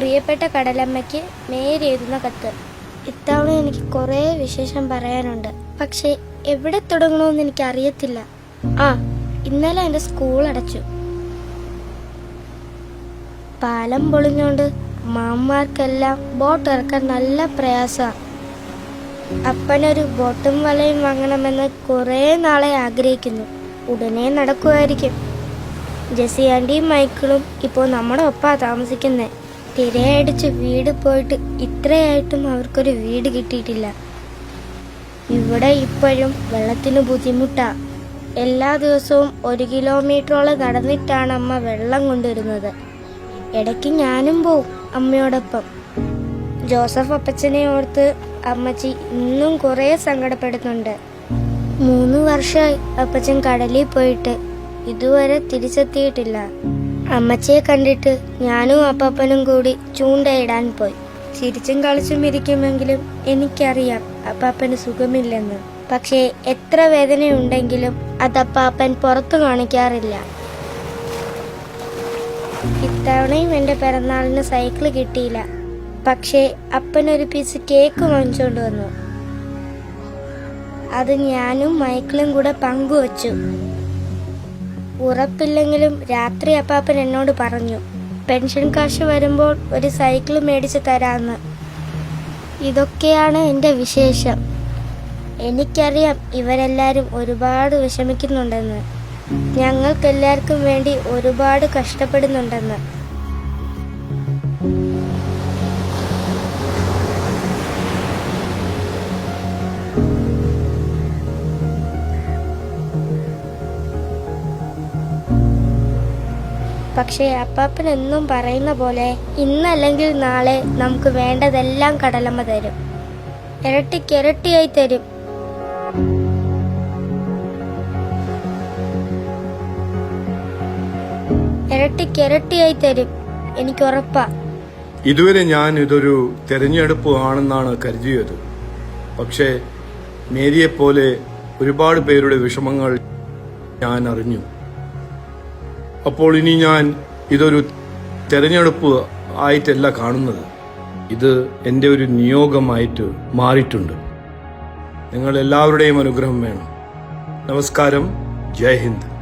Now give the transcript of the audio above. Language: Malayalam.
പ്രിയപ്പെട്ട കടലമ്മയ്ക്ക് നേരെഴുതുന്ന കത്ത്. ഇത്തവണ എനിക്ക് കുറേ വിശേഷം പറയാനുണ്ട്. പക്ഷേ എവിടെ തുടങ്ങണമെന്ന് എനിക്ക് അറിയത്തില്ല ആ ഇന്നലെ എന്റെ സ്കൂൾ അടച്ചു. പാലം പൊളിഞ്ഞോണ്ട് മാമാർക്കെല്ലാം ബോട്ട് ഇറക്കാൻ നല്ല പ്രയാസമാണ് അപ്പനൊരു ബോട്ടും വലയും വാങ്ങണമെന്ന് കുറേ നാളെ ആഗ്രഹിക്കുന്നു. ഉടനെ നടക്കുമായിരിക്കും ജെസി ആന്റിയും മൈക്കിളും ഇപ്പോൾ നമ്മുടെ ഒപ്പാ താമസിക്കുന്നേ. തിരയടിച്ച് വീട് പോയിട്ട് ഇത്രയായിട്ടും അവർക്കൊരു വീട് കിട്ടിയിട്ടില്ല. ഇവിടെ ഇപ്പോഴും വെള്ളത്തിന് ബുദ്ധിമുട്ടാ. എല്ലാ ദിവസവും ഒരു കിലോമീറ്ററോളം നടന്നിട്ടാണ് അമ്മ വെള്ളം കൊണ്ടുവരുന്നത്. ഇടയ്ക്ക് ഞാനും പോവും അമ്മയോടൊപ്പം. ജോസഫ് അപ്പച്ചനെ ഓർത്ത് അമ്മച്ചി ഇന്നും കുറേ സങ്കടപ്പെടുന്നുണ്ട്. മൂന്ന് വർഷമായി അപ്പച്ചൻ കടലിൽ പോയിട്ട് ഇതുവരെ തിരിച്ചെത്തിയിട്ടില്ല. അമ്മച്ചിയെ കണ്ടിട്ട് ഞാനും അപ്പാപ്പനും കൂടി ചൂണ്ടയിടാൻ പോയി. ചിരിച്ചും കളിച്ചും ഇരിക്കുമെങ്കിലും എനിക്കറിയാം അപ്പാപ്പന് സുഖമില്ലെന്ന്. പക്ഷേ എത്ര വേദനയുണ്ടെങ്കിലും അത് അപ്പാപ്പൻ പുറത്തു കാണിക്കാറില്ല. ഇത്തവണയും എന്റെ പിറന്നാളിന് സൈക്കിൾ കിട്ടിയില്ല. പക്ഷേ അപ്പനൊരു പീസ് കേക്ക് വാങ്ങിച്ചുകൊണ്ട് വന്നു. അത് ഞാനും മൈക്കിളും കൂടെ പങ്കുവച്ചു. ഉറപ്പില്ലെങ്കിലും രാത്രി അപ്പാപ്പൻ എന്നോട് പറഞ്ഞു പെൻഷൻ കാശ് വരുമ്പോൾ ഒരു സൈക്കിൾ മേടിച്ച് തരാമെന്ന് ഇതൊക്കെയാണ് എന്റെ വിശേഷം. എനിക്കറിയാം ഇവരെല്ലാവരും ഒരുപാട് വിഷമിക്കുന്നുണ്ടെന്ന്. ഞങ്ങൾക്കെല്ലാവർക്കും വേണ്ടി ഒരുപാട് കഷ്ടപ്പെടുന്നുണ്ടെന്ന്. പക്ഷേ അപ്പാപ്പൻ എന്നും പറയുന്ന പോലെ ഇന്നല്ലെങ്കിൽ നാളെ നമുക്ക് വേണ്ടതെല്ലാം കടലമ്മ തരും. ഇരട്ടിക്കിരട്ടിയായി തരും. ഇരട്ടിക്കിരട്ടിയായി തരും. എനിക്ക് ഉറപ്പാ. ഇതുവരെ ഞാൻ ഇതൊരു തെരഞ്ഞെടുപ്പ് ആണെന്നാണ് കരുതിയത്. പക്ഷേ മേരിയെപ്പോലെ ഒരുപാട് പേരുടെ വിഷമങ്ങൾ ഞാൻ അറിഞ്ഞു. അപ്പോൾ ഇനി ഞാൻ ഇതൊരു തെരഞ്ഞെടുപ്പ് ആയിട്ടല്ല കാണുന്നത്. ഇത് എന്റെ ഒരു നിയോഗമായിട്ട് മാറിയിട്ടുണ്ട്. നിങ്ങൾ എല്ലാവരുടെയും അനുഗ്രഹം വേണം. നമസ്കാരം. ജയ് ഹിന്ദ്.